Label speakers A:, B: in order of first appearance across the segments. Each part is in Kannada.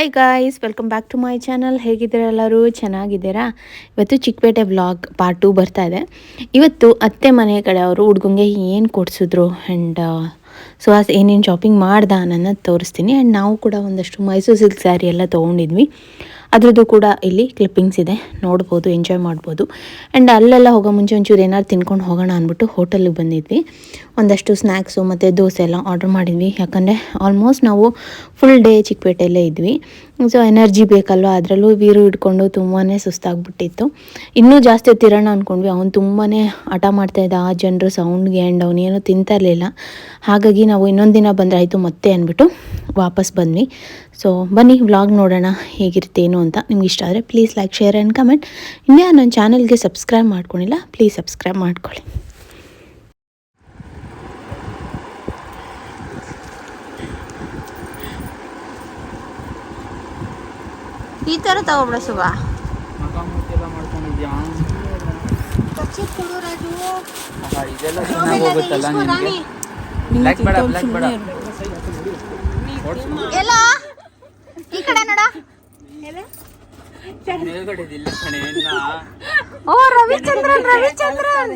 A: Hi guys welcome back to my channel ಹೇಗಿದ್ದೀರಾ ಎಲ್ಲರೂ? ಚೆನ್ನಾಗಿದ್ದೀರಾ? ಇವತ್ತು ಚಿಕ್ಕಪೇಟೆ ಬ್ಲಾಗ್ ಪಾರ್ಟ್ ಟು ಬರ್ತಾ ಇದೆ. ಇವತ್ತು ಅತ್ತೆ ಮನೆ ಕಡೆ ಅವರು ಹುಡ್ಗಂಗೆ ಏನು ಕೊಡಿಸಿದ್ರು? ಆ್ಯಂಡ್ ಸುಹಾಸ್ ಏನೇನು ಶಾಪಿಂಗ್ ಮಾಡ್ದ ಅನ್ನೋದು ತೋರಿಸ್ತೀನಿ. ಆ್ಯಂಡ್ ನಾವು ಕೂಡ ಒಂದಷ್ಟು ಮೈಸೂರು ಸಿಲ್ಕ್ ಸ್ಯಾರಿ ಎಲ್ಲ ತೊಗೊಂಡಿದ್ವಿ. ಅದರದ್ದು ಕೂಡ ಇಲ್ಲಿ ಕ್ಲಿಪ್ಪಿಂಗ್ಸ್ ಇದೆ. ನೋಡ್ಬೋದು ಎಂಜಾಯ್ ಮಾಡ್ಬೋದು. ಆ್ಯಂಡ್ ಅಲ್ಲೆಲ್ಲ ಹೋಗೋ ಮುಂಚೆ ಒಂಚೂರು ಏನಾದ್ರು ತಿನ್ಕೊಂಡು ಹೋಗೋಣ ಅಂದ್ಬಿಟ್ಟು ಹೋಟೆಲಿಗೆ ಬಂದಿದ್ವಿ. ಒಂದಷ್ಟು ಸ್ನ್ಯಾಕ್ಸು ಮತ್ತು ದೋಸೆ ಎಲ್ಲ ಆರ್ಡರ್ ಮಾಡಿದ್ವಿ. ಯಾಕಂದರೆ ಆಲ್ಮೋಸ್ಟ್ ನಾವು ಫುಲ್ ಡೇ ಚಿಕ್ಕಪೇಟೆಯಲ್ಲೇ ಇದ್ವಿ. ಸೊ ಎನರ್ಜಿ ಬೇಕಲ್ವ? ಅದರಲ್ಲೂ ವೀರು ಹಿಡ್ಕೊಂಡು ತುಂಬಾ ಸುಸ್ತಾಗ್ಬಿಟ್ಟಿತ್ತು. ಇನ್ನೂ ಜಾಸ್ತಿ ತಿರೋಣ ಅಂದ್ಕೊಂಡ್ವಿ ಅವ್ನು ತುಂಬಾ ಹಠ ಮಾಡ್ತಾಯಿದ್ದ ಆ ಜನರು ಸೌಂಡ್ಗೆ ಆ್ಯಂಡ್ ಅವನೇನು ತಿಂತಾ ಇರಲಿಲ್ಲ. ಹಾಗಾಗಿ ನಾವು ಇನ್ನೊಂದು ದಿನ ಬಂದರೆ ಆಯಿತು ಮತ್ತೆ ಅಂದ್ಬಿಟ್ಟು ವಾಪಸ್ ಬಂದ್ವಿ. ಸೊ ಬನ್ನಿ ವ್ಲಾಗ್ ನೋಡೋಣ ಹೇಗಿರ್ತೇನು ಅಂತ ನಿಮ್ಗೆ ಇಷ್ಟ ಆದರೆ please like share and comment ಇನ್ನೇ ನನ್ನ ಚಾನಲ್ಗೆ ಸಬ್ಸ್ಕ್ರೈಬ್ ಮಾಡ್ಕೊಂಡಿಲ್ಲ ಪ್ಲೀಸ್ ಸಬ್ಸ್ಕ್ರೈಬ್ ಮಾಡ್ಕೊಳ್ಳಿ. ಈ ಥರ ತಗೊಬಿಡ ಸುಬಾ
B: ಇದೆಲ್ಲ ಚೆನ್ನಾಗಿ ಹೋಗುತ್ತಲ್ಲ ನಿನಗೆ ಬ್ಲ್ಯಾಕ್ ಬೇಡ ಬ್ಲಾಕ್ ಬೇಡ.
A: ಎಲ್ಲ? ಈ ಕಡೆ ನೋಡ.
B: ಮೇಲ್ಗಡೆ ಇಲ್ಲ ಕಣೆ
A: ಓ ರವಿಚಂದ್ರನ್ ರವಿಚಂದ್ರನ್.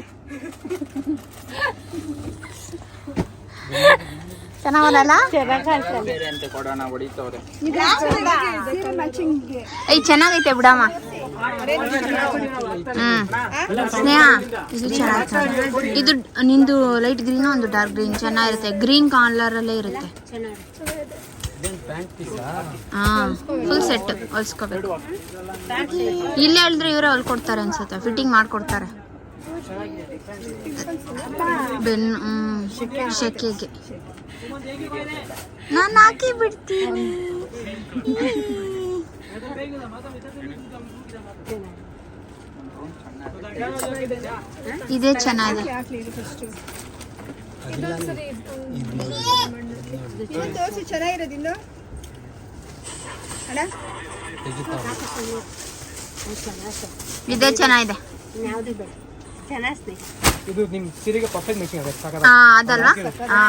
A: ಐ ಚೆನ್ನಾಗೈತೆ ಬಿಡಮ್ಮ. ಹ್ಮ್. ಸ್ನೇಹ, ಇದು ಚೆನ್ನಾಗಿ ಇದು ನಿಂದು ಲೈಟ್ ಗ್ರೀನ್ ಒಂದು ಡಾರ್ಕ್ ಗ್ರೀನ್ ಚೆನ್ನಾಗಿರುತ್ತೆ. ಗ್ರೀನ್ ಕಾರ್ನರ್ ಅಲ್ಲೇ ಇರುತ್ತೆ. ಹಾ ಫುಲ್ ಸೆಟ್ ಹೊಲ್ಸ್ಕೋಬೇಕು. ಇಲ್ಲೇ ಹೇಳಿದ್ರೆ ಇವರೇ ಹೊಲ್ಕೊಡ್ತಾರೆ ಅನ್ಸುತ್ತೆ. ಫಿಟ್ಟಿಂಗ್ ಮಾಡ್ಕೊಡ್ತಾರೆ. ಬೆನ್ ಹ್ಮ್, ಶೆಕೆಗೆ. ನಾನು ಹಾಕಿ ಬಿಡ್ತೀನಿ. ಇದೇ ಚೆನ್ನಾಗಿದೆ.
C: ತೋರಿಸಿ ಚೆನ್ನಾಗಿರೋದಿಲ್ಲ
A: ಇದೇ ಚೆನ್ನಾಗಿದೆ.
D: ಇದು ನಿಮ್ ಸೀರೆಗೆ ಪರ್ಫೆಕ್ಟ್ ಮ್ಯಾಚಿಂಗ್ ಆಗುತ್ತೆ ಸಾಕಾಗಿ
A: ಹಾ ಅದಲ್ಲ ಹಾ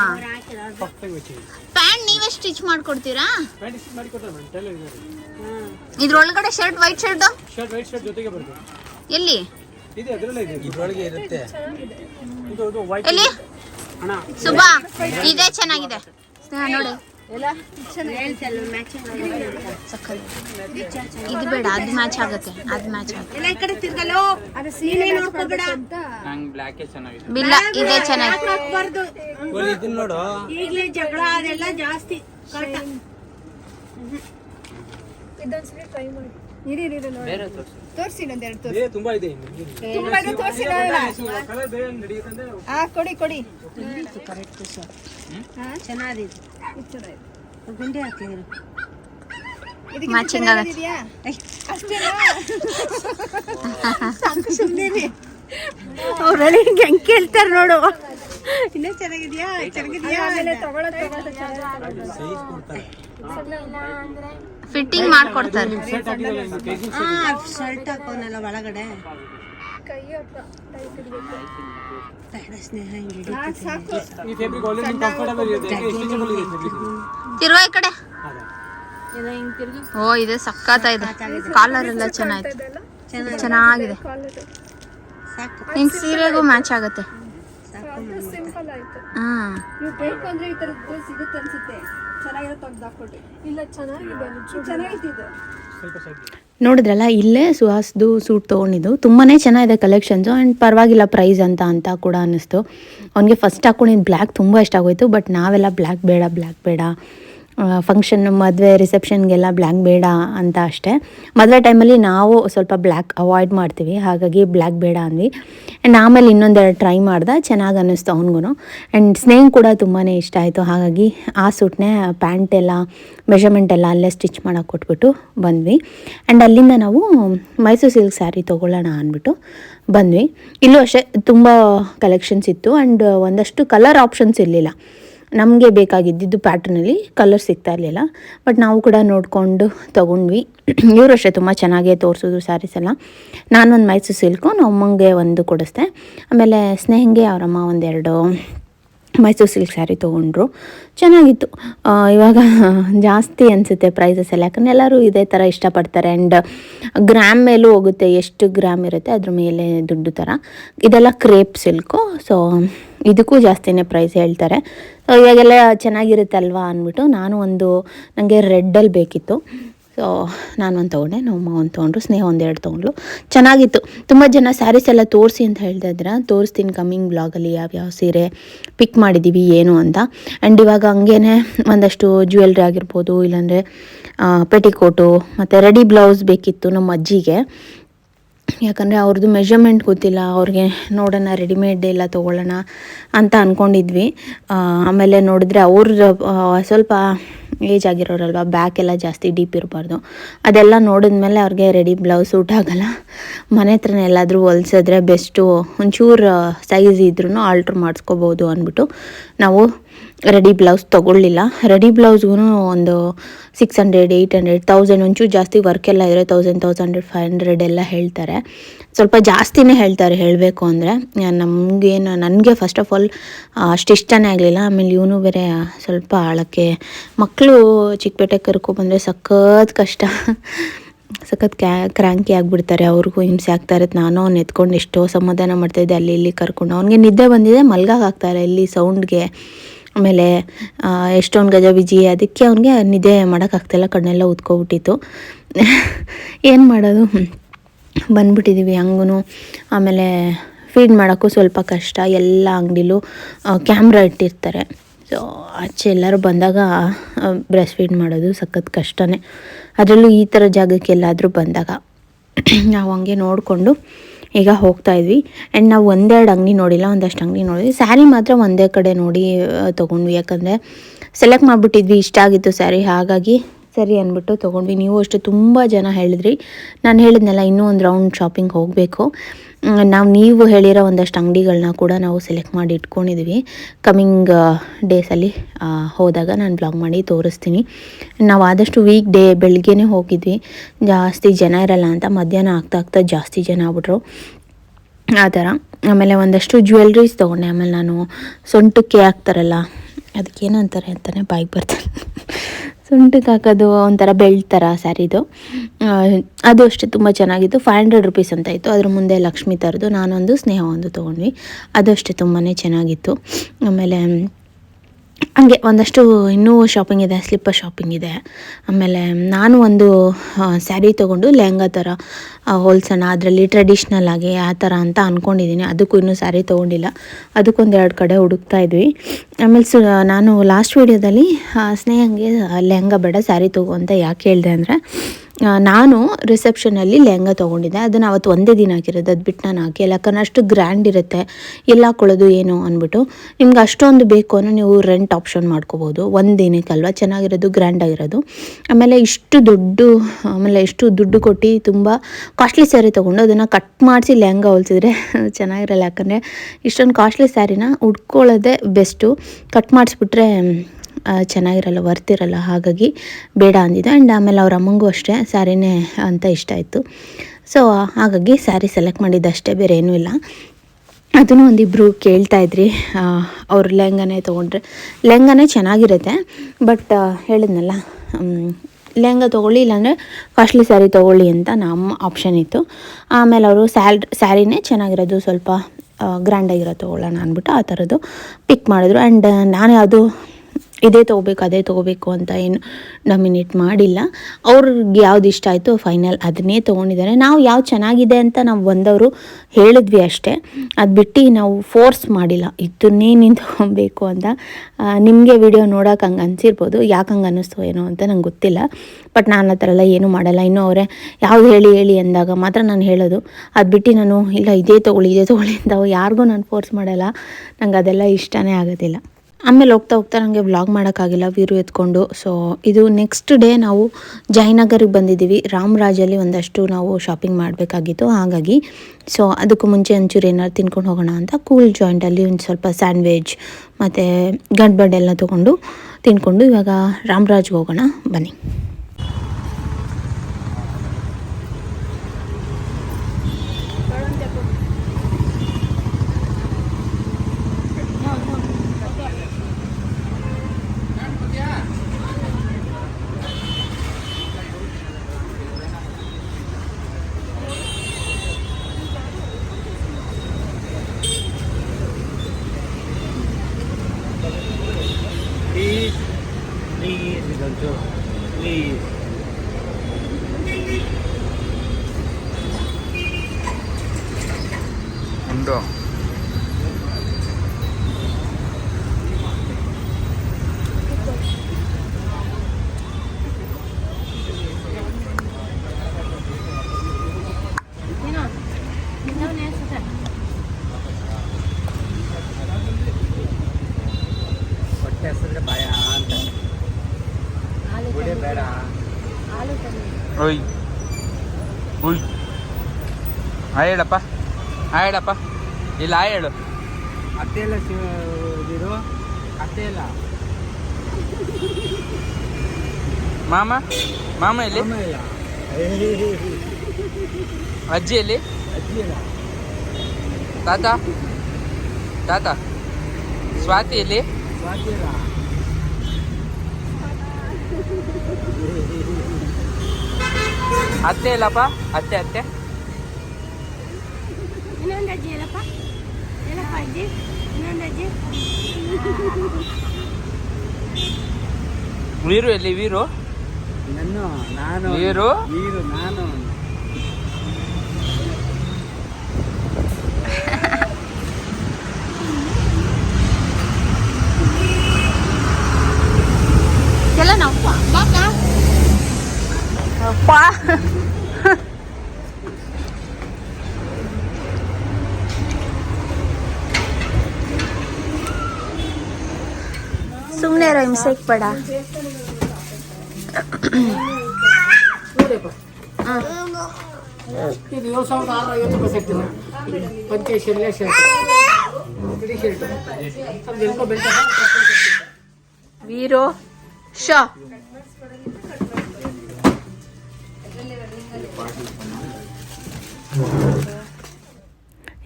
D: ಪರ್ಫೆಕ್ಟ್ ಮ್ಯಾಚಿಂಗ್
A: ಪ್ಯಾಂಟ್ ನೀವೇ ಸ್ಟಿಚ್ ಮಾಡ್ಕೊಡ್ತೀರಾ?
D: ಪ್ಯಾಂಟ್ ಸ್ಟಿಚ್ ಮಾಡಿ ಕೊಡ್ತಾರೆ ಮೇಡಮ್ ಟೈಲರ್ ಇದ್ದಾರೆ
A: ಇದ್ರೊಳಗಡೆ shirt white shirt
D: shirt white shirt ಜೊತೆಗೆ ಬರುತ್ತೆ.
A: ಎಲ್ಲಿ?
D: ಇದೆ ಅದರಲ್ಲೇ ಇದೆ. ಇದ್ರೊಳಗೆ ಇರುತ್ತೆ. ಇದು ಇದು ವೈಟ್
A: ಎಲ್ಲಿ?
D: ಅಣ್ಣ
A: ಸುಬಾ ಇದೇ ಚೆನ್ನಾಗಿದೆ. ಸ್ನೇಹ ನೋಡಿ. ಇದು ಬೇಡ ಅದು ಮ್ಯಾಚ್ ಆಗುತ್ತೆ ಅದು ಮ್ಯಾಚ್ ಆಗುತ್ತೆ.
C: ಅದು ಸೀರೆ ನೋಡ್ಕೋಬೇಡ. ಅಂತ
B: ನಂಗೆ ಬ್ಲ್ಯಾಕೇ ಚೆನ್ನಾಗಿದೆ.
A: ಬಿಲ್ಲ ಇದೇ ಚೆನ್ನಾಗಿದೆ
D: ಇದನ್ನ ನೋಡು.
C: ಈಗಲೇ ಜಗಳ ಅದೆಲ್ಲ ಜಾಸ್ತಿ. ಇರಿ ಇರಿ ಇರಿ ನೋಡಿ.
B: ಬೇರೆ ತೋರಿಸಿ.
C: ತೋರಿಸಿ ಇನ್ನೊಂದೆರಡು ತೋರಿಸಿ.
D: ಬೇರೆ ತುಂಬಾ ಇದೆ
C: ತುಂಬಾ ಇದೆ ತೋರಿಸಿ
D: ಕಲರ್ ಬೇರೆ ನಡೆಯುತ್ತೆ ಅಂದ್ರೆ
C: ಹಾ ಕೊಡಿ ಕೊಡಿ. ಅಷ್ಟೇನಾ? ಸಾಕು ಸುಮ್ಮನೆ
A: ಅವ್ರಲ್ಲಿ ಹೆಂಗ್ ಕೇಳ್ತಾರೆ ನೋಡು.
C: ಇನ್ನೂ ಚೆನ್ನಾಗಿದ್ಯಾ? ಚೆನ್ನಾಗಿದ್ಯಾ? ತಗೊಳ್ಳೋದು
A: ಫಿಟ್ಟಿಂಗ್ ಮಾಡ್ಕೊಡ್ತಾರೆ.
D: ಶರ್ಟ್
C: ಹಾಕೋನಲ್ಲ ಒಳಗಡೆ. ಸಾಕು.
D: ಈ ಫ್ಯಾಬ್ರಿಕ್ ಆಲ್ರೆಡಿ ಕಂಫರ್ಟಬಲ್ ಇರುತ್ತೆ ಸ್ಟ್ರೆಚಬಲ್ ಇದೆ fabric.
A: ತಿರುವ ಈ ಕಡೆ. ಓ ಇದೆ ಸಕ್ಕತ್ತಾಗಿದೆ ಕಾಲರ್ ಎಲ್ಲ ಚೆನ್ನಾಯ್ತು ಚೆನ್ನಾಗಿದೆ. ನಿನ್ ಸೀರೆಗೂ ಮ್ಯಾಚ್ ಆಗುತ್ತೆ. ಹ್ಮ್.
C: ನೀವು ಬೇಕು ಅಂದ್ರೆ ಈ ತರದ್ದು ಸಿಗುತ್ತೆ ಅನ್ಸುತ್ತೆ. ಚೆನ್ನಾಗಿರೋ ಇಲ್ಲ ಚೆನ್ನಾಗಿದೆ ಚೆನ್ನಾಗಿದೆ ಇದು
A: ನೋಡಿದ್ರಲ್ಲ ಇಲ್ಲೇ ಸುಹಾಸ್ದು ಸೂಟ್ ತೊಗೊಂಡಿದ್ದು. ತುಂಬಾ ಚೆನ್ನಾಗಿದೆ ಕಲೆಕ್ಷನ್ಸು ಆ್ಯಂಡ್ ಪರವಾಗಿಲ್ಲ ಪ್ರೈಸ್ ಅಂತ ಅಂತ ಕೂಡ ಅನ್ನಿಸ್ತು. ಅವನಿಗೆ ಫಸ್ಟ್ ಹಾಕೊಂಡಿದ್ದು ಬ್ಲ್ಯಾಕ್ ತುಂಬ ಇಷ್ಟ ಆಗೋಯ್ತು. ಬಟ್ ನಾವೆಲ್ಲ ಬ್ಲ್ಯಾಕ್ ಬೇಡ ಬ್ಲ್ಯಾಕ್ ಬೇಡ. ಫಂಕ್ಷನ್ ಮದುವೆ ರಿಸೆಪ್ಷನ್ಗೆಲ್ಲ ಬ್ಲ್ಯಾಕ್ ಬೇಡ ಅಂತ ಅಷ್ಟೇ. ಮದುವೆ ಟೈಮಲ್ಲಿ ನಾವು ಸ್ವಲ್ಪ ಬ್ಲ್ಯಾಕ್ ಅವಾಯ್ಡ್ ಮಾಡ್ತೀವಿ. ಹಾಗಾಗಿ ಬ್ಲ್ಯಾಕ್ ಬೇಡ ಅಂದ್ವಿ. ಆ್ಯಂಡ್ ಆಮೇಲೆ ಇನ್ನೊಂದೆರಡು ಟ್ರೈ ಮಾಡ್ದೆ. ಚೆನ್ನಾಗಿ ಅನ್ನಿಸ್ತು ಅವನಿಗೂ ಆ್ಯಂಡ್ ಸ್ನೇಹ್ ಕೂಡ ತುಂಬಾ ಇಷ್ಟ ಆಯಿತು. ಹಾಗಾಗಿ ಆ ಸೂಟ್ನೇ ಪ್ಯಾಂಟ್ ಎಲ್ಲ ಮೆಷರ್ಮೆಂಟ್ ಎಲ್ಲ ಅಲ್ಲೇ ಸ್ಟಿಚ್ ಮಾಡೋಕೆ ಕೊಟ್ಬಿಟ್ಟು ಬಂದ್ವಿ. ಆ್ಯಂಡ್ ಅಲ್ಲಿಂದ ನಾವು ಮೈಸೂರು ಸಿಲ್ಕ್ ಸ್ಯಾರಿ ತೊಗೊಳ್ಳೋಣ ಅಂದ್ಬಿಟ್ಟು ಬಂದ್ವಿ. ಇಲ್ಲೂ ಅಷ್ಟೇ ತುಂಬ ಕಲೆಕ್ಷನ್ಸ್ ಇತ್ತು. ಆ್ಯಂಡ್ ಒಂದಷ್ಟು ಕಲರ್ ಆಪ್ಷನ್ಸ್ ಇರಲಿಲ್ಲ. ನಮಗೆ ಬೇಕಾಗಿದ್ದಿದ್ದು ಪ್ಯಾಟ್ರನಲ್ಲಿ ಕಲರ್ ಸಿಗ್ತಾ ಇರಲಿಲ್ಲ. ಬಟ್ ನಾವು ಕೂಡ ನೋಡಿಕೊಂಡು ತೊಗೊಂಡ್ವಿ. ಇವರು ಅಷ್ಟೇ ತುಂಬ ಚೆನ್ನಾಗೇ ತೋರಿಸಿದ್ರು ಸ್ಯಾರೀಸ್ ಎಲ್ಲ. ನಾನೊಂದು ಮೈಸೂರು ಸಿಲ್ಕು ನಮ್ಮಂಗೆ ಒಂದು ಕೊಡಿಸ್ದೆ. ಆಮೇಲೆ ಸ್ನೇಹಂಗೆ ಅವರಮ್ಮ ಒಂದೆರಡು ಮೈಸೂರು ಸಿಲ್ಕ್ ಸ್ಯಾರಿ ತೊಗೊಂಡ್ರು. ಚೆನ್ನಾಗಿತ್ತು. ಇವಾಗ ಜಾಸ್ತಿ ಅನಿಸುತ್ತೆ ಪ್ರೈಸಸ್ ಎಲ್ಲ. ಯಾಕಂದರೆ ಎಲ್ಲರೂ ಇದೇ ಥರ ಇಷ್ಟಪಡ್ತಾರೆ. ಆ್ಯಂಡ್ ಗ್ರಾಮ್ ಮೇಲೂ ಹೋಗುತ್ತೆ, ಎಷ್ಟು ಗ್ರಾಮ್ ಇರುತ್ತೆ, ಅದ್ರ ಮೇಲೆ ದುಡ್ಡು ಥರ ಇದೆಲ್ಲ ಕ್ರೇಪ್ ಸಿಲ್ಕು ಸೊ ಇದಕ್ಕೂ ಜಾಸ್ತಿನೇ ಪ್ರೈಸ್ ಹೇಳ್ತಾರೆ. ಸೊ ಇವಾಗೆಲ್ಲ ಚೆನ್ನಾಗಿರುತ್ತಲ್ವಾ ಅಂದ್ಬಿಟ್ಟು ನಾನು ಒಂದು ನನಗೆ ರೆಡ್ಡಲ್ಲಿ ಬೇಕಿತ್ತು. ಸೊ ನಾನು ಒಂದು ತೊಗೊಂಡೆ ನಮ್ಮ ಒಂದು ತೊಗೊಂಡ್ರು, ಸ್ನೇಹ ಒಂದೆರಡು ತೊಗೊಂಡ್ಲು ಚೆನ್ನಾಗಿತ್ತು. ತುಂಬ ಜನ ಸ್ಯಾರೀಸ್ ಎಲ್ಲ ತೋರಿಸಿ ಅಂತ ಹೇಳ್ತಾ ತೋರಿಸ್ತೀನಿ ಕಮ್ಮಿಂಗ್ ಬ್ಲಾಗಲ್ಲಿ ಯಾವ್ಯಾವ ಸೀರೆ ಪಿಕ್ ಮಾಡಿದ್ದೀವಿ ಏನು ಅಂತ. ಆ್ಯಂಡ್ ಇವಾಗ ಹಂಗೇನೆ ಒಂದಷ್ಟು ಜ್ಯುವೆಲ್ರಿ ಆಗಿರ್ಬೋದು, ಇಲ್ಲಾಂದರೆ ಪೆಟಿಕೋಟು ಮತ್ತು ರೆಡಿ ಬ್ಲೌಸ್ ಬೇಕಿತ್ತು ನಮ್ಮ ಅಜ್ಜಿಗೆ. ಯಾಕಂದರೆ ಅವ್ರದ್ದು ಮೆಷರ್ಮೆಂಟ್ ಗೊತ್ತಿಲ್ಲ, ಅವ್ರಿಗೆ ನೋಡೋಣ ರೆಡಿಮೇಡ್ ಎಲ್ಲ ತೊಗೊಳ್ಳೋಣ ಅಂತ ಅಂದ್ಕೊಂಡಿದ್ವಿ ಆಮೇಲೆ ನೋಡಿದ್ರೆ ಅವ್ರ ಸ್ವಲ್ಪ ಏಜ್ ಆಗಿರೋರಲ್ವ ಬ್ಯಾಕ್ ಎಲ್ಲ ಜಾಸ್ತಿ ಡೀಪ್ ಇರಬಾರ್ದು. ಅದೆಲ್ಲ ನೋಡಿದ್ಮೇಲೆ ಅವ್ರಿಗೆ ರೆಡಿ ಬ್ಲೌಸ್ ಊಟ ಆಗಲ್ಲ. ಮನೆ ಹತ್ರನೇ ಎಲ್ಲಾದರೂ ಹೊಲ್ಸಿದ್ರೆ ಬೆಸ್ಟು ಒಂಚೂರು ಸೈಜ್ ಇದ್ರೂ ಆಲ್ಟ್ರ್ ಮಾಡಿಸ್ಕೋಬೋದು ಅಂದ್ಬಿಟ್ಟು ನಾವು ರೆಡಿ ಬ್ಲೌಸ್ ತೊಗೊಳ್ಳಿಲ್ಲ. ರೆಡಿ ಬ್ಲೌಸ್ಗೂ ಒಂದು six hundred eight hundred thousand ಒಂಚೂರು ಜಾಸ್ತಿ ವರ್ಕ್ ಎಲ್ಲ ಇದ್ರೆ thousand thousand hundred five hundred ಎಲ್ಲ ಹೇಳ್ತಾರೆ. ಸ್ವಲ್ಪ ಜಾಸ್ತಿನೇ ಹೇಳ್ತಾರೆ ಹೇಳಬೇಕು ಅಂದರೆ. ನಮಗೇನು, ನನಗೆ ಫಸ್ಟ್ ಆಫ್ ಆಲ್ ಅಷ್ಟು ಇಷ್ಟನೇ ಆಗಲಿಲ್ಲ. ಆಮೇಲೆ ಇವನು ಬೇರೆ ಸ್ವಲ್ಪ ಆಳಕ್ಕೆ ಮಕ್ಕಳು ಚಿಕ್ಕಪೇಟೆ ಕರ್ಕೊಬಂದರೆ ಸಖತ್ ಕಷ್ಟ. ಸಖತ್ ಕ್ಯಾ, ಕ್ರ್ಯಾಂಕಿ ಆಗಿಬಿಡ್ತಾರೆ. ಅವ್ರಿಗೂ ಹಿಂಸೆ ಆಗ್ತಾ ನಾನು ಅವ್ನು ಎತ್ಕೊಂಡು ಎಷ್ಟೋ ಸಮಾಧಾನ ಮಾಡ್ತಾಯಿದ್ದೆ ಅಲ್ಲಿ ಇಲ್ಲಿ ಕರ್ಕೊಂಡು. ಅವ್ನಿಗೆ ನಿದ್ದೆ ಬಂದಿದೆ ಮಲ್ಗಾಗ್ತಾಯಿಲ್ಲ ಇಲ್ಲಿ ಸೌಂಡ್ಗೆ ಆಮೇಲೆ ಎಷ್ಟೊಂದು ಗಜ ಬಿಜಿ ಅದಕ್ಕೆ ಅವ್ನಿಗೆ ನಿದ್ದೆ ಮಾಡೋಕ್ಕಾಗ್ತಿಲ್ಲ, ಕಣ್ಣೆಲ್ಲ ಉದ್ಕೊಬಿಟ್ಟಿತ್ತು. ಏನು ಮಾಡೋದು? ಬಂದ್ಬಿಟ್ಟಿದ್ದೀವಿ ಹಂಗೂ ಆಮೇಲೆ ಫೀಡ್ ಮಾಡೋಕ್ಕೂ ಸ್ವಲ್ಪ ಕಷ್ಟ. ಎಲ್ಲ ಅಂಗಡಿಲೂ ಕ್ಯಾಮ್ರಾ ಇಟ್ಟಿರ್ತಾರೆ. ಸೊ ಆಚೆ ಎಲ್ಲರೂ ಬಂದಾಗ ಬ್ರೆಸ್ ಫೀಡ್ ಮಾಡೋದು ಸಖತ್ ಕಷ್ಟನೇ. ಅದರಲ್ಲೂ ಈ ಥರ ಜಾಗಕ್ಕೆ ಎಲ್ಲಾದರೂ ಬಂದಾಗ. ನಾವು ಹಂಗೆ ನೋಡಿಕೊಂಡು ಈಗ ಹೋಗ್ತಾ ಇದ್ವಿ. ಆ್ಯಂಡ್ ನಾವು ಒಂದೆರಡು ಅಂಗಡಿ ನೋಡಿಲ್ಲ, ಒಂದಷ್ಟು ಅಂಗಡಿ ನೋಡಿದ್ವಿ. ಸ್ಯಾರಿ ಮಾತ್ರ ಒಂದೇ ಕಡೆ ನೋಡಿ ತೊಗೊಂಡ್ವಿ. ಯಾಕಂದರೆ ಸೆಲೆಕ್ಟ್ ಮಾಡಿಬಿಟ್ಟಿದ್ವಿ. ಇಷ್ಟ ಆಗಿತ್ತು ಸ್ಯಾರಿ ಹಾಗಾಗಿ ಸರಿ ಅಂದ್ಬಿಟ್ಟು ತೊಗೊಂಡ್ವಿ. ನೀವು ಅಷ್ಟು ತುಂಬ ಜನ ಹೇಳಿದ್ರಿ. ನಾನು ಹೇಳಿದ್ನಲ್ಲ, ಇನ್ನೂ ಒಂದು ರೌಂಡ್ ಶಾಪಿಂಗ್ ಹೋಗಬೇಕು. ನಾವು ನೀವು ಹೇಳಿರೋ ಒಂದಷ್ಟು ಅಂಗಡಿಗಳನ್ನ ಕೂಡ ನಾವು ಸೆಲೆಕ್ಟ್ ಮಾಡಿ ಇಟ್ಕೊಂಡಿದ್ವಿ. ಕಮ್ಮಿಂಗ್ ಡೇಸಲ್ಲಿ ಹೋದಾಗ ನಾನು ಬ್ಲಾಗ್ ಮಾಡಿ ತೋರಿಸ್ತೀನಿ. ನಾವು ಆದಷ್ಟು ವೀಕ್ ಡೇ ಬೆಳಗ್ಗೆನೇ ಹೋಗಿದ್ವಿ. ಜಾಸ್ತಿ ಜನ ಇರಲ್ಲ ಅಂತ, ಮಧ್ಯಾಹ್ನ ಆಗ್ತಾ ಆಗ್ತಾ ಜಾಸ್ತಿ ಜನ ಆಗ್ಬಿಟ್ರು. ಆ ಥರ. ಆಮೇಲೆ ಒಂದಷ್ಟು ಜ್ಯುವೆಲ್ರೀಸ್ ತೊಗೊಂಡೆ. ಆಮೇಲೆ ನಾನು ಸೊಂಟಕ್ಕೆ ಹಾಕ್ತಾರಲ್ಲ ಅದಕ್ಕೇನು ಅಂತಾರೆ ಅಂತಲೇ ಬಾಯಿಗೆ ಬರ್ತಾರೆ ಸೊಂಟಕ್ಕೆ ಹಾಕೋದು ಒಂಥರ ಬೆಲ್ಟ್ ಥರ ಸ್ಯಾರಿದು ಅದು ಅಷ್ಟೇ ತುಂಬ ಚೆನ್ನಾಗಿತ್ತು. ಫೈವ್ ಹಂಡ್ರೆಡ್ ರುಪೀಸ್ ಅಂತ ಇತ್ತು. ಅದ್ರ ಮುಂದೆ ಲಕ್ಷ್ಮೀ ಥರದ್ದು ನಾನೊಂದು ಸ್ನೇಹ ಒಂದು ತೊಗೊಂಡ್ವಿ. ಅದು ಅಷ್ಟೇ ತುಂಬಾ ಚೆನ್ನಾಗಿತ್ತು. ಆಮೇಲೆ ಹಂಗೆ ಒಂದಷ್ಟು ಇನ್ನೂ ಶಾಪಿಂಗ್ ಇದೆ ಸ್ಲಿಪ್ಪರ್ ಶಾಪಿಂಗ್ ಇದೆ. ಆಮೇಲೆ ನಾನು ಒಂದು ಸ್ಯಾರಿ ತೊಗೊಂಡು ಲೆಹಂಗಾ ಥರ ಹೋಲ್ಸೋಣ, ಅದರಲ್ಲಿ ಟ್ರೆಡಿಷ್ನಲ್ ಆಗಿ ಆ ಥರ ಅಂತ ಅಂದ್ಕೊಂಡಿದ್ದೀನಿ ಅದಕ್ಕೂ ಇನ್ನೂ ಸ್ಯಾರಿ ತೊಗೊಂಡಿಲ್ಲ. ಅದಕ್ಕೊಂದು ಎರಡು ಕಡೆ ಹುಡುಕ್ತಾ ಇದ್ವಿ. ಆಮೇಲೆ ಸು, ನಾನು ಲಾಸ್ಟ್ ವೀಡಿಯೋದಲ್ಲಿ ಸ್ನೇಹಂಗೆ ಲೆಹಂಗಾ ಬೇಡ ಸ್ಯಾರಿ ತಗೋ ಅಂತ ಯಾಕೆ ಹೇಳಿದೆ ಅಂದರೆ ನಾನು ರಿಸೆಪ್ಷನಲ್ಲಿ ಲೆಹಂಗ ತೊಗೊಂಡಿದ್ದೆ. ಅದನ್ನು ಅವತ್ತು ಒಂದೇ ದಿನ ಹಾಕಿರೋದು. ಅದು ಬಿಟ್ಟು ನಾನು ಹಾಕಿಲ್ಲ. ಯಾಕಂದ್ರೆ ಅಷ್ಟು ಗ್ರ್ಯಾಂಡ್ ಇರುತ್ತೆ. ಎಲ್ಲ ಹಾಕೊಳ್ಳೋದು, ಏನು ಅಂದ್ಬಿಟ್ಟು. ನಿಮ್ಗೆ ಅಷ್ಟೊಂದು ಬೇಕು ಅನ್ನೋ ನೀವು ರೆಂಟ್ ಆಪ್ಷನ್ ಮಾಡ್ಕೋಬೋದು. ಒಂದು ದಿನಕ್ಕಲ್ವ ಚೆನ್ನಾಗಿರೋದು ಗ್ರ್ಯಾಂಡ್ ಆಗಿರೋದು. ಆಮೇಲೆ ಇಷ್ಟು ದುಡ್ಡು, ಆಮೇಲೆ ಇಷ್ಟು ದುಡ್ಡು ಕೊಟ್ಟು ತುಂಬ ಕಾಸ್ಟ್ಲಿ ಸ್ಯಾರಿ ತೊಗೊಂಡು ಅದನ್ನು ಕಟ್ ಮಾಡಿಸಿ ಲೆಹಂಗ ಹೊಲಿಸಿದ್ರೆ ಚೆನ್ನಾಗಿರಲ್ಲ. ಯಾಕಂದರೆ ಇಷ್ಟೊಂದು ಕಾಸ್ಟ್ಲಿ ಸ್ಯಾರಿನ ಉಟ್ಕೊಳ್ಳೋದೇ ಬೆಸ್ಟು ಕಟ್ ಮಾಡಿಸ್ಬಿಟ್ರೆ ಚೆನ್ನಾಗಿರಲ್ಲ ವರ್ತಿರಲ್ಲ ಹಾಗಾಗಿ ಬೇಡ ಅಂದಿದ್ದೆ. ಆ್ಯಂಡ್ ಆಮೇಲೆ ಅವ್ರ ಅಮ್ಮಂಗೂ ಅಷ್ಟೇ, ಸ್ಯಾರಿನೇ ಅಂತ ಇಷ್ಟ ಆಯಿತು. ಸೊ ಹಾಗಾಗಿ ಸ್ಯಾರಿ ಸೆಲೆಕ್ಟ್ ಮಾಡಿದ್ದಷ್ಟೇ, ಬೇರೆ ಏನೂ ಇಲ್ಲ. ಅದನ್ನು ಒಂದಿಬ್ಬರು ಕೇಳ್ತಾ ಇದ್ರಿ. ಅವ್ರ ಲೆಹಂಗಾನೇ ತೊಗೊಂಡ್ರೆ, ಲೆಹಂಗಾನೇ ಚೆನ್ನಾಗಿರುತ್ತೆ ಬಟ್ ಹೇಳಿದ್ನಲ್ಲ ಲೆಹಂಗಾ ತೊಗೊಳ್ಳಿ, ಇಲ್ಲಾಂದರೆ ಕಾಸ್ಟ್ಲಿ ಸ್ಯಾರಿ ತೊಗೊಳ್ಳಿ ಅಂತ ನಮ್ಮ ಆಪ್ಷನ್ ಇತ್ತು. ಆಮೇಲೆ ಅವರು ಸ್ಯಾಲ್, ಸ್ಯಾರಿನೇ ಚೆನ್ನಾಗಿರೋದು ಸ್ವಲ್ಪ ಗ್ರ್ಯಾಂಡಾಗಿರೋ ತೊಗೊಳ್ಳೋಣ ಅಂದ್ಬಿಟ್ಟು ಆ ಥರದ್ದು ಪಿಕ್ ಮಾಡಿದ್ರು. ಆ್ಯಂಡ್ ನಾನು ಯಾವುದು ಇದೇ ತೊಗೋಬೇಕು, ಅದೇ ತೊಗೋಬೇಕು ಅಂತ ಏನು ನಾಮಿನೇಟ್ ಮಾಡಿಲ್ಲ. ಅವ್ರಿಗೆ ಯಾವ್ದು ಇಷ್ಟ ಆಯಿತು ಫೈನಲ್ ಅದನ್ನೇ ತೊಗೊಂಡಿದ್ದಾರೆ. ನಾವು ಯಾವ್ದು ಚೆನ್ನಾಗಿದೆ ಅಂತ ನಾವು ಬಂದವರು ಹೇಳಿದ್ವಿ ಅಷ್ಟೇ. ಅದು ಬಿಟ್ಟು ನಾವು ಫೋರ್ಸ್ ಮಾಡಿಲ್ಲ. ಇದನ್ನೇ ನೀನು ತೊಗೊಬೇಕು ಅಂತ ನಿಮಗೆ ವಿಡಿಯೋ ನೋಡೋಕೆ ಹಂಗೆ ಅನಿಸಿರ್ಬೋದು, ಯಾಕೆ ಹಂಗೆ ಅನ್ನಿಸ್ತು ಏನೋ ಅಂತ ನಂಗೆ ಗೊತ್ತಿಲ್ಲ. ಬಟ್ ನಾನು ಆ ಥರ ಎಲ್ಲ ಏನೂ ಮಾಡಲ್ಲ. ಇನ್ನೂ ಅವರೇ ಯಾವ್ದು ಹೇಳಿ ಹೇಳಿ ಅಂದಾಗ ಮಾತ್ರ ನಾನು ಹೇಳೋದು. ಅದು ಬಿಟ್ಟು ನಾನು, ಇಲ್ಲ ಇದೇ ತೊಗೊಳ್ಳಿ ಇದೇ ತೊಗೊಳ್ಳಿ ಅಂತ ಯಾರಿಗೂ ನಾನು ಫೋರ್ಸ್ ಮಾಡಲ್ಲ. ನಂಗೆ ಅದೆಲ್ಲ ಇಷ್ಟನೇ ಆಗೋದಿಲ್ಲ. ಆಮೇಲೆ ಹೋಗ್ತಾ ಹೋಗ್ತಾ ನನಗೆ ವ್ಲಾಗ್ ಮಾಡೋಕ್ಕಾಗಿಲ್ಲ, ವೀರು ಎತ್ಕೊಂಡು. ಸೊ ಇದು ನೆಕ್ಸ್ಟ್ ಡೇ ನಾವು ಜಯನಗರಿಗೆ ಬಂದಿದ್ದೀವಿ. ರಾಮರಾಜಲ್ಲಿ ಒಂದಷ್ಟು ನಾವು ಶಾಪಿಂಗ್ ಮಾಡಬೇಕಾಗಿತ್ತು, ಹಾಗಾಗಿ. ಸೊ ಅದಕ್ಕೂ ಮುಂಚೆ ಒಂಚೂರು ಏನಾದ್ರು ತಿನ್ಕೊಂಡು ಹೋಗೋಣ ಅಂತ ಕೂಲ್ ಜಾಯಿಂಟಲ್ಲಿ ಒಂದು ಸ್ವಲ್ಪ ಸ್ಯಾಂಡ್ವಿಚ್ ಮತ್ತು ಗಡ್ಬಡ್ ಎಲ್ಲ ತೊಗೊಂಡು ತಿನ್ಕೊಂಡು ಇವಾಗ ರಾಮರಾಜ್ಗೆ ಹೋಗೋಣ, ಬನ್ನಿ.
B: ಓಯ್. ಉಯ್ ಆ ಹೇಳಪ್ಪ. ಆ ಹೇಳಪ್ಪ. ಇಲ್ಲ ಆ ಹೇಳು.
D: ಅತ್ತೆ ಎಲ್ಲ ಇದಿರು ಅತ್ತೆ ಎಲ್ಲ?
B: ಮಾಮ? ಮಾಮ ಎಲ್ಲಿ? ಅಜ್ಜಿ ಎಲ್ಲಿ?
D: ಅಜ್ಜಿ ಇಲ್ಲ.
B: ತಾತ? ತಾತ? ಸ್ವಾತಿ ಎಲ್ಲಿ?
D: ಸ್ವಾತಿ ಇಲ್ಲ.
B: ಅತ್ತೆ ಇಲ್ಲಪ್ಪ? ಅತ್ತೆ ಅತ್ತೆ.
C: ಇನ್ನೊಂದು ಅಜ್ಜಿ ಇಲ್ಲಪ್ಪ? ಏನಪ್ಪ ಅಜ್ಜಿ? ಇನ್ನೊಂದು ಅಜ್ಜಿ?
B: ವೀರು ಎಲ್ಲಿ? ವೀರು?
D: ನನ್ನ ನಾನು
B: ವೀರು?
D: ವೀರು ನಾನು.
A: ಎಲ್ಲ ನಾವು ಸುಮ್ಮನೆ ಇರೋ ಹಿಂಸೆಗೆ ಬೇಡ.
E: ಇದು ಏಳು ಸಾವಿರದ ಆರುನೂರ ಐವತ್ತು ರೂಪಾಯಿ ಸೆಟ್ ಇದು ಪಂಚೆ ಶೆಲ್ಲೆ ಶರ್ಟ್ ಬಿಡಿ ಶರ್ಟ್ ನಮ್ದು ಎಲ್ಕೋ ಬೆಲ್ಟ್
A: ವೀರು ಶಾ.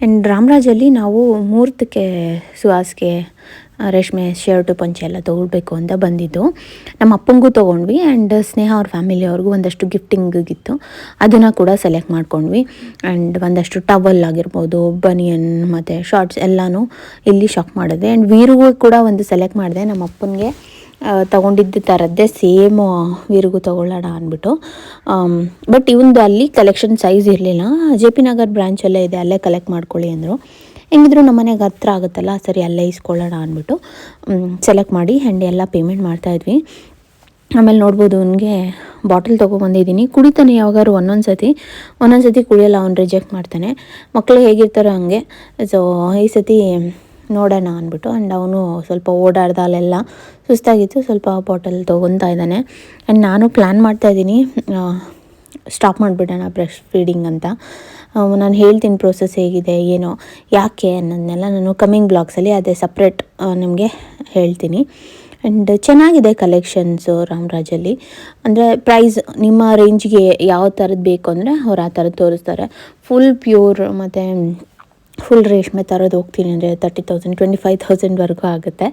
A: ಆ್ಯಂಡ್ ರಾಮರಾಜಲ್ಲಿ ನಾವು ಮುಹೂರ್ತಕ್ಕೆ ಸುಹಾಸ್ಗೆ ರೇಷ್ಮೆ, ಶರ್ಟು, ಪಂಚೆ ಎಲ್ಲ ತೊಗೊಳ್ಬೇಕು ಅಂತ ಬಂದಿದ್ದು. ನಮ್ಮ ಅಪ್ಪಂಗೂ ತೊಗೊಂಡ್ವಿ ಆ್ಯಂಡ್ ಸ್ನೇಹ ಅವ್ರ ಫ್ಯಾಮಿಲಿಯವ್ರಿಗೂ ಒಂದಷ್ಟು ಗಿಫ್ಟಿಂಗಿತ್ತು ಅದನ್ನು ಕೂಡ ಸೆಲೆಕ್ಟ್ ಮಾಡ್ಕೊಂಡ್ವಿ. ಆ್ಯಂಡ್ ಒಂದಷ್ಟು ಟವಲ್ ಆಗಿರ್ಬೋದು ಬನಿಯನ್ ಮತ್ತು ಶಾರ್ಟ್ಸ್ ಎಲ್ಲನೂ ಇಲ್ಲಿ ಶಾಪ್ ಮಾಡಿದೆ. ಆ್ಯಂಡ್ ವೀರಿಗೂ ಕೂಡ ಒಂದು ಸೆಲೆಕ್ಟ್ ಮಾಡಿದೆ ನಮ್ಮ ಅಪ್ಪನಿಗೆ. ತೊಗೊಂಡಿದ್ದ ಥರದ್ದೇ ಸೇಮ್ ವಿರುಗು ತೊಗೊಳ್ಳೋಣ ಅಂದ್ಬಿಟ್ಟು. ಬಟ್ ಇವಂದು ಅಲ್ಲಿ ಕಲೆಕ್ಷನ್ ಸೈಜ್ ಇರಲಿಲ್ಲ. ಜೆ ಪಿ ನಗರ್ ಬ್ರ್ಯಾಂಚಲ್ಲೇ ಇದೆ, ಅಲ್ಲೇ ಕಲೆಕ್ಟ್ ಮಾಡ್ಕೊಳ್ಳಿ ಅಂದರು. ಹೆಂಗಿದ್ರು ನಮ್ಮ ಮನೆಗೆ ಹತ್ರ ಆಗುತ್ತಲ್ಲ ಸರಿ ಅಲ್ಲೇ ಇಸ್ಕೊಳ್ಳೋಣ ಅಂದ್ಬಿಟ್ಟು ಸೆಲೆಕ್ಟ್ ಮಾಡಿ ಹೆಂಡಿ ಎಲ್ಲ ಪೇಮೆಂಟ್ ಮಾಡ್ತಾಯಿದ್ವಿ ಆಮೇಲೆ ನೋಡ್ಬೋದು ಅವನಿಗೆ ಬಾಟಲ್ ತೊಗೊಬಂದಿದ್ದೀನಿ. ಕುಡಿತಾನೆ ಯಾವಾಗಾದ್ರು ಒಂದೊಂದು ಸತಿ ಒಂದೊಂದು ಸತಿ ಕುಡಿಯೋಲ್ಲ, ಅವ್ನು ರಿಜೆಕ್ಟ್ ಮಾಡ್ತಾನೆ. ಮಕ್ಕಳು ಹೇಗಿರ್ತಾರೋ ಹಂಗೆ. ಸೊ ಈ ಸತಿ ನೋಡೋಣ ಅಂದ್ಬಿಟ್ಟು ಆ್ಯಂಡ್ ಅವನು ಸ್ವಲ್ಪ ಓಡಾಡ್ದ ಅಲ್ಲೆಲ್ಲ ಸುಸ್ತಾಗಿತ್ತು, ಸ್ವಲ್ಪ ಬಾಟಲ್ ತೊಗೊತಾ ಇದ್ದಾನೆ. ಆ್ಯಂಡ್ ನಾನು ಪ್ಲ್ಯಾನ್ ಮಾಡ್ತಾಯಿದ್ದೀನಿ ಸ್ಟಾಪ್ ಮಾಡಿಬಿಡೋಣ ಬ್ರೆಶ್ ಫೀಡಿಂಗ್ ಅಂತ. ನಾನು ಹೇಳ್ತೀನಿ ಪ್ರೋಸೆಸ್ ಹೇಗಿದೆ, ಏನೋ, ಯಾಕೆ ಅನ್ನೋದನ್ನೆಲ್ಲ ನಾನು ಕಮ್ಮಿಂಗ್ ಬ್ಲಾಗ್ಸಲ್ಲಿ ಅದೇ ಸಪ್ರೇಟ್ ನಿಮಗೆ ಹೇಳ್ತೀನಿ. ಆ್ಯಂಡ್ ಚೆನ್ನಾಗಿದೆ ಕಲೆಕ್ಷನ್ಸು ರಾಮರಾಜಲ್ಲಿ ಅಂದರೆ ಪ್ರೈಸ್ ನಿಮ್ಮ ರೇಂಜ್ಗೆ ಯಾವ ಥರದ್ದು ಬೇಕು ಅಂದರೆ ಅವ್ರು ಆ ಥರದ್ದು ತೋರಿಸ್ತಾರೆ. ಫುಲ್ ಪ್ಯೂರ್ ಮತ್ತು ಫುಲ್ ರೇಷ್ಮೆ ತರೋದು ಹೋಗ್ತೀನಿ ಅಂದರೆ ತರ್ಟಿ ತೌಸಂಡ್ ಟ್ವೆಂಟಿ ಫೈವ್ ತೌಸಂಡ್ವರೆಗೂ ಆಗುತ್ತೆ.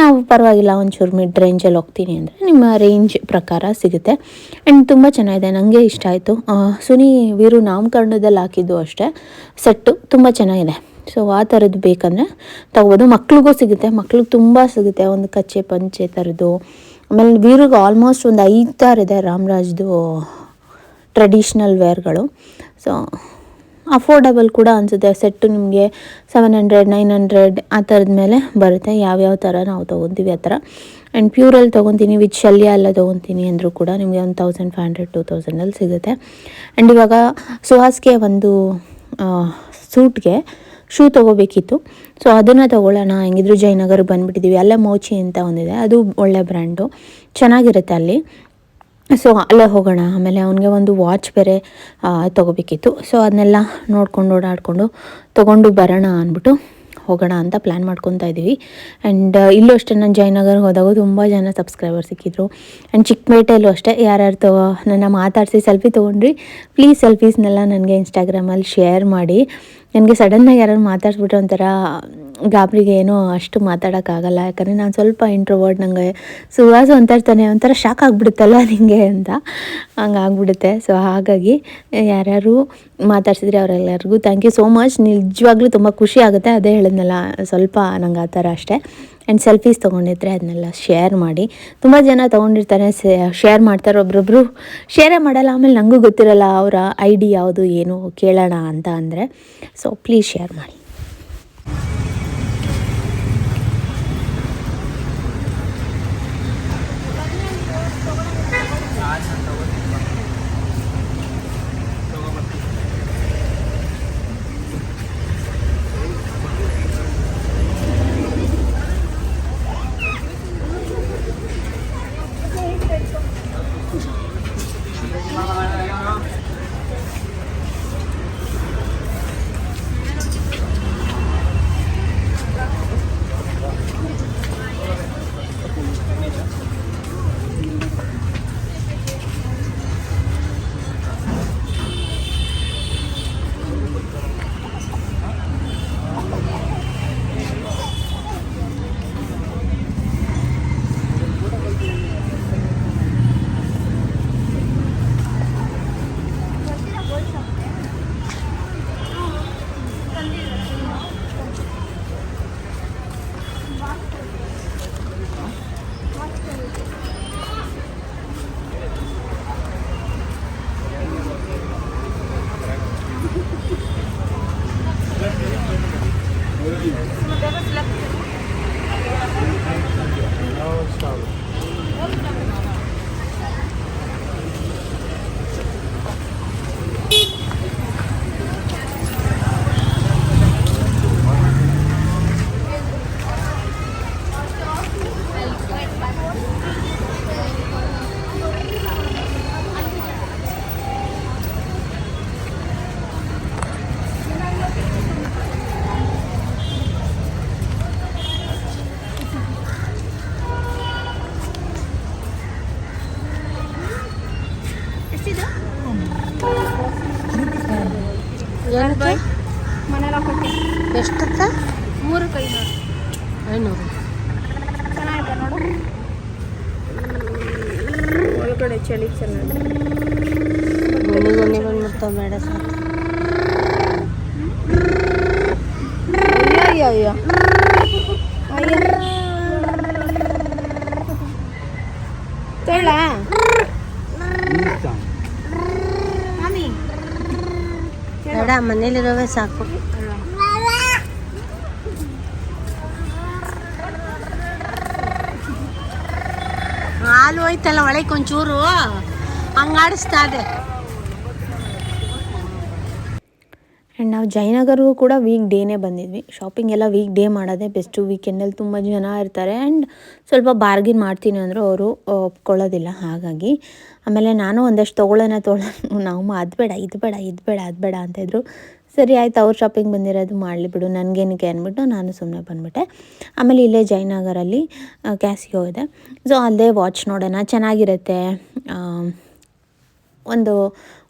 A: ನಾವು ಪರವಾಗಿಲ್ಲ, ಒಂಚೂರು ಮಿಡ್ ರೇಂಜಲ್ಲಿ ಹೋಗ್ತೀನಿ ಅಂದರೆ ನಿಮ್ಮ ರೇಂಜ್ ಪ್ರಕಾರ ಸಿಗುತ್ತೆ. ಆ್ಯಂಡ್ ತುಂಬ ಚೆನ್ನಾಗಿದೆ ನನಗೆ ಇಷ್ಟ ಆಯಿತು. ಸುನಿ, ವೀರು ನಾಮಕರಣದಲ್ಲಿ ಹಾಕಿದ್ದು ಅಷ್ಟೇ. ಸೆಟ್ಟು ತುಂಬ ಚೆನ್ನಾಗಿದೆ. ಸೊ ಆ ಥರದ್ದು ಬೇಕಂದರೆ ತಗೋಬೋದು. ಮಕ್ಳಿಗೂ ಸಿಗುತ್ತೆ, ಮಕ್ಳಿಗೆ ತುಂಬ ಸಿಗುತ್ತೆ. ಒಂದು ಕಚ್ಚೆ ಪಂಚೆ ಥರದ್ದು ಆಮೇಲೆ ವೀರಿಗೆ ಆಲ್ಮೋಸ್ಟ್ ಒಂದು ಐದು ಥರ ಇದೆ ರಾಮರಾಜ್ದು ಟ್ರೆಡಿಷ್ನಲ್ ವೇರ್ಗಳು ಸೊ ಅಫೋರ್ಡಬಲ್ ಕೂಡ ಅನಿಸುತ್ತೆ. ಸೆಟ್ಟು ನಿಮಗೆ ಸೆವೆನ್ ಹಂಡ್ರೆಡ್ ನೈನ್ ಹಂಡ್ರೆಡ್ ಆ ಥರದ ಮೇಲೆ ಬರುತ್ತೆ. ಯಾವ್ಯಾವ ಥರ ನಾವು ತೊಗೊತೀವಿ ಆ ಥರ ಆ್ಯಂಡ್ ಪ್ಯೂರಲ್ಲಿ ತೊಗೊತೀನಿ ವಿತ್ ಶಲ್ಯ ಎಲ್ಲ ತೊಗೊತೀನಿ ಅಂದರೂ ಕೂಡ ನಿಮಗೆ ಒಂದು ತೌಸಂಡ್ ಫೈವ್ ಹಂಡ್ರೆಡ್ ಟು ತೌಸಂಡಲ್ಲಿ ಸಿಗುತ್ತೆ. ಆ್ಯಂಡ್ ಇವಾಗ ಸುಹಾಸ್ಗೆ ಒಂದು ಸೂಟ್ಗೆ ಶೂ ತೊಗೋಬೇಕಿತ್ತು. ಸೊ ಅದನ್ನು ತೊಗೊಳ್ಳೋಣ. ಹೆಂಗಿದ್ರು ಜಯನಗರ್ ಬಂದುಬಿಟ್ಟಿದ್ದೀವಿ ಅಲ್ಲೇ ಮೋಚಿ ಅಂತ ಒಂದಿದೆ. ಅದು ಒಳ್ಳೆ ಬ್ರ್ಯಾಂಡು ಚೆನ್ನಾಗಿರುತ್ತೆ ಅಲ್ಲಿ. ಸೊ ಅಲ್ಲೇ ಹೋಗೋಣ. ಆಮೇಲೆ ಅವನಿಗೆ ಒಂದು ವಾಚ್ ಬೇರೆ ತೊಗೋಬೇಕಿತ್ತು. ಸೊ ಅದನ್ನೆಲ್ಲ ನೋಡ್ಕೊಂಡು, ಓಡಾಡಿಕೊಂಡು ತೊಗೊಂಡು ಬರೋಣ ಅಂದ್ಬಿಟ್ಟು ಹೋಗೋಣ ಅಂತ ಪ್ಲ್ಯಾನ್ ಮಾಡ್ಕೊತಾ ಇದ್ದೀವಿ. ಆ್ಯಂಡ್ ಇಲ್ಲೂ ಅಷ್ಟೇ ನಾನು ಜಯನಗರ್ಗೆ ಹೋದಾಗ ತುಂಬ ಜನ ಸಬ್ಸ್ಕ್ರೈಬರ್ ಸಿಕ್ಕಿದ್ರು. ಆ್ಯಂಡ್ ಚಿಕ್ಕಪೇಟೆಯಲ್ಲೂ ಅಷ್ಟೇ. ಯಾರ್ಯಾರು ತೊ, ನನ್ನ ಮಾತಾಡಿಸಿ ಸೆಲ್ಫಿ ತೊಗೊಂಡ್ರಿ. ಪ್ಲೀಸ್ ಸೆಲ್ಫೀಸ್ನೆಲ್ಲ ನನಗೆ ಇನ್ಸ್ಟಾಗ್ರಾಮಲ್ಲಿ ಶೇರ್ ಮಾಡಿ. ನನಗೆ ಸಡನ್ನಾಗಿ ಯಾರು ಮಾತಾಡ್ಸ್ಬಿಟ್ರೆ ಒಂಥರ ಗಾಬರಿಗೆ ಏನೋ ಅಷ್ಟು ಮಾತಾಡೋಕ್ಕಾಗಲ್ಲ. ಯಾಕಂದರೆ ನಾನು ಸ್ವಲ್ಪ ಇಂಟ್ರೋವರ್ಡ್ ನನಗೆ ಸುವಾಸ ಅಂತಾಡ್ತಾನೆ ಒಂಥರ ಶಾಕ್ ಆಗಿಬಿಡುತ್ತಲ್ಲ ನಿಮಗೆ ಅಂತ. ಹಂಗೆ ಆಗಿಬಿಡುತ್ತೆ. ಸೊ ಹಾಗಾಗಿ ಯಾರ್ಯಾರು ಮಾತಾಡ್ಸಿದ್ರೆ ಅವರೆಲ್ಲರಿಗೂ ಥ್ಯಾಂಕ್ ಯು ಸೋ ಮಚ್ ನಿಜವಾಗ್ಲೂ ತುಂಬ ಖುಷಿ ಆಗುತ್ತೆ. ಅದೇ ಹೇಳಿದ್ನಲ್ಲ, ಸ್ವಲ್ಪ ನಂಗೆ ಆ ಥರ ಅಷ್ಟೇ. ಆ್ಯಂಡ್ ಸೆಲ್ಫೀಸ್ ತೊಗೊಂಡಿದ್ರೆ ಅದನ್ನೆಲ್ಲ ಶೇರ್ ಮಾಡಿ. ತುಂಬ ಜನ ತೊಗೊಂಡಿರ್ತಾರೆ ಶೇರ್ ಮಾಡ್ತಾರೆ ಒಬ್ರೊಬ್ರು. ಶೇರೇ ಮಾಡಲ್ಲ, ಆಮೇಲೆ ನನಗೂ ಗೊತ್ತಿರಲ್ಲ, ಅವರ ಐ ಯಾವುದು, ಏನು, ಕೇಳೋಣ ಅಂತ ಅಂದರೆ. ಸೊ ಪ್ಲೀಸ್ ಶೇರ್ ಮಾಡಿ.
C: Sınırlara silah ಮನೇಲಿ ಹಾಕೊಟ್ಟಿ
A: ಎಷ್ಟಕ್ಕ
C: ಮೂರು ಕೈ ನೋಡಿ
A: ಐನೂರು
C: ಚೆನ್ನಾಗಿದೆ ನೋಡು ಒಳಗಡೆ ಚಳಿ ಚೆನ್ನಾಗಿ
A: ಗುಣಿ ಗುಣಿ ಬಂದ್ಬಿಡ್ತಾವ ಬೇಡ ಸರ್
C: ಅಯ್ಯೋ ಅಯ್ಯೋ ಅಯ್ಯೋ
A: ಬೇಡ ಮನೇಲಿರೋವೇ ಸಾಕು. ಹಾಲು ಹೋಯ್ತಲ್ಲ ಒಳಗೆ ಒಂಚೂರು? ಹಂಗಾಡಿಸ್ತಾ ಇದೆ. ಆ್ಯಂಡ್ ನಾವು ಜಯನಗರ್ಗೂ ಕೂಡ ವೀಕ್ ಡೇನೇ ಬಂದಿದ್ವಿ. ಶಾಪಿಂಗ್ ಎಲ್ಲ ವೀಕ್ ಡೇ ಮಾಡೋದೇ ಬೆಸ್ಟು ವೀಕೆಂಡಲ್ಲಿ ತುಂಬ ಜನ ಇರ್ತಾರೆ ಆ್ಯಂಡ್ ಸ್ವಲ್ಪ ಬಾರ್ಗಿನ್ ಮಾಡ್ತೀನಿ ಅಂದರೂ ಅವರು ಒಪ್ಕೊಳ್ಳೋದಿಲ್ಲ ಹಾಗಾಗಿ. ಆಮೇಲೆ ನಾನು ಒಂದಷ್ಟು ತೊಗೊಳ್ಳೋಣ ತೊಗೊಳ್ಳೋಣ ನಾವು ಅದು ಬೇಡ, ಇದು ಬೇಡ ಇದು ಬೇಡ, ಅದು ಬೇಡ ಅಂತಿದ್ರು ಸರಿ ಆಯ್ತು, ಅವ್ರ ಶಾಪಿಂಗ್ ಬಂದಿರೋದು ಮಾಡಲಿ ಬಿಡು, ನನಗೇನಕ್ಕೆ ಅಂದ್ಬಿಟ್ಟು ನಾನು ಸುಮ್ಮನೆ ಬಂದುಬಿಟ್ಟೆ. ಆಮೇಲೆ ಇಲ್ಲೇ ಜಯನಗರಲ್ಲಿ ಕ್ಯಾಸಿಯೋ ಇದೆ. ಸೊ ಅಲ್ಲದೆ ವಾಚ್ ನೋಡೋಣ, ಚೆನ್ನಾಗಿರುತ್ತೆ. ಒಂದು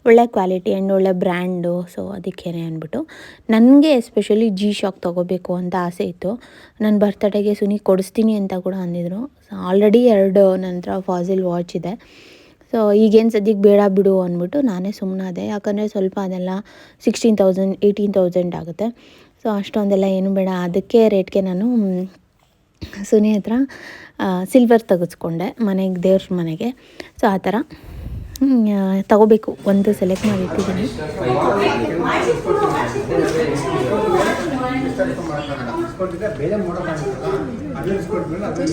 A: ಒಳ್ಳೆ ಕ್ವಾಲಿಟಿ ಆ್ಯಂಡ್ ಒಳ್ಳೆ ಬ್ರ್ಯಾಂಡು ಸೊ ಅದಕ್ಕೇನೆ ಅಂದ್ಬಿಟ್ಟು, ನನಗೆ ಎಸ್ಪೆಷಲಿ ಜಿ ಶಾಕ್ ತೊಗೋಬೇಕು ಅಂತ ಆಸೆ ಇತ್ತು. ನನ್ನ ಬರ್ತಡೇಗೆ ಸುನಿ ಕೊಡಿಸ್ತೀನಿ ಅಂತ ಕೂಡ ಅಂದಿದ್ರು. ಸೊ ಆಲ್ರೆಡಿ ಎರಡು ನನ್ನ ಹತ್ರ ಫಾಸಿಲ್ ವಾಚ್ ಇದೆ. ಸೊ ಈಗೇನು ಸದ್ಯಕ್ಕೆ ಬೇಡ ಬಿಡು ಅಂದ್ಬಿಟ್ಟು ನಾನೇ ಸುಮ್ಮನಾದೆ ಯಾಕಂದರೆ ಸ್ವಲ್ಪ ಅದೆಲ್ಲ ಸಿಕ್ಸ್ಟೀನ್ ತೌಸಂಡ್ ಏಯ್ಟೀನ್ ತೌಸಂಡ್ ಆಗುತ್ತೆ. ಸೊ ಅಷ್ಟೊಂದೆಲ್ಲ ಏನು ಬೇಡ. ಅದಕ್ಕೆ ರೇಟ್ಗೆ ನಾನು, ಸುನಿ ಹತ್ರ ಸಿಲ್ವರ್ ತೆಗೆಸ್ಕೊಂಡೆ ಮನೆಗೆ, ದೇವ್ರ ಮನೆಗೆ. ಸೊ ಆ ಥರ. ತಗೋಬೇಕು. ಒಂದು ಸೆಲೆಕ್ಟ್ ಮಾಡಿ ಇಟ್ಟಿದ್ದೀನಿ.
E: ಬೇರೆ ಮಾಡೋಕ್ಕಾಗಲ್ಲ ಅದೇ ಇಸ್ಕೊಟ್ಮೇಲೆ ಅದೇ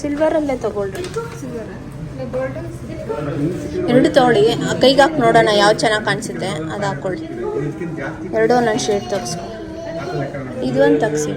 A: ಸಿಲ್ವರಲ್ಲೇ ತಗೊಳ್ರಿ. ಎರಡು ತೊಗೊಳ್ಳಿ. ಕೈಗೆ ಹಾಕಿ ನೋಡೋಣ ಯಾವ ಚೆನ್ನಾಗಿ ಕಾಣಿಸುತ್ತೆ. ಅದು ಹಾಕ್ಕೊಳ್ಳಿ ಎರಡೂ ನನ್ನ ಶೇಡ್ ತಗ್ಸ್ಕೊ. ಇದು ಒಂದು ತಗ್ಸಿ.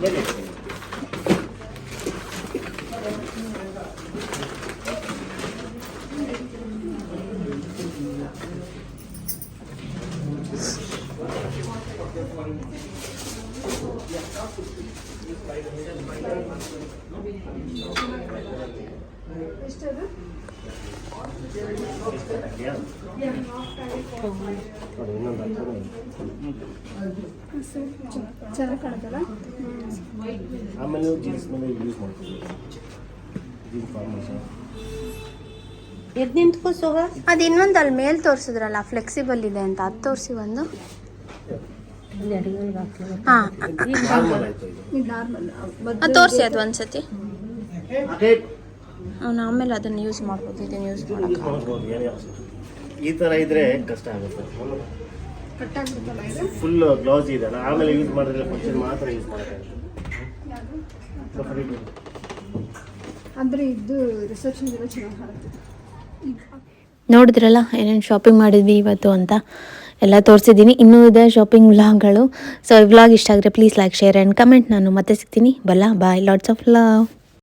C: 目でですね
F: ಆಮೇಲೆ ನೀವು ಜೀನ್ಸ್ ಮೇಲೆ ಯೂಸ್ ಮಾಡ್ತೀವಿ ಜೀನ್ಸ್ ಫಾರ್ಮಲ್ಸ್
G: ಎದ್ ನಿಂತ್ಕೋ ಸೋಹ.
A: ಅದು ಇನ್ನೊಂದು ಅಲ್ಲಿ ಮೇಲೆ ತೋರಿಸಿದ್ರಲ್ಲ ಫ್ಲೆಕ್ಸಿಬಲ್ ಇದೆ ಅಂತ ಅದು ತೋರಿಸಿ ಒಂದು ಹಾಂ. ಅದು ತೋರಿಸಿ ಅದು ಒಂದ್ಸತಿ. ಅವ್ನು ಆಮೇಲೆ ಅದನ್ನು ಯೂಸ್ ಮಾಡ್ಬೋದು ಇದನ್ನು ಯೂಸ್ ಮಾಡೋಕೆ
F: ಈ ತರ ಇದ್ರೆ ಕಷ್ಟ ಆಗುತ್ತೆ. ಫುಲ್ ಗ್ಲೌಸ್ ಇದೆ ಆಮೇಲೆ ಯೂಸ್ ಮಾಡಿದ್ರೆ ಫಂಕ್ಷನ್ ಮಾತ್ರ ಯೂಸ್ ಮಾಡ್ತಾರೆ
C: ಅಂದ್ರೆ ಇದು ರಿಸೆಪ್ಷನ್ ಎಲ್ಲ ಚೆನ್ನಾಗಿ ಕಾಣುತ್ತೆ.
A: ನೋಡಿದ್ರಲ್ಲ ಏನೇನು ಶಾಪಿಂಗ್ ಮಾಡಿದ್ವಿ ಇವತ್ತು ಅಂತ ಎಲ್ಲ ತೋರಿಸಿದ್ದೀನಿ. ಇನ್ನೂ ಇದೆ ಶಾಪಿಂಗ್ ವ್ಲಾಗ್ಗಳು ಸೊ ಈ ವ್ಲಾಗ್ ಇಷ್ಟ ಆದರೆ please like share and comment ನಾನು ಮತ್ತೆ ಸಿಗ್ತೀನಿ. ಬಲ್ಲ ಬಾಯ್ ಲಾಟ್ಸ್ ಆಫ್ ಲವ್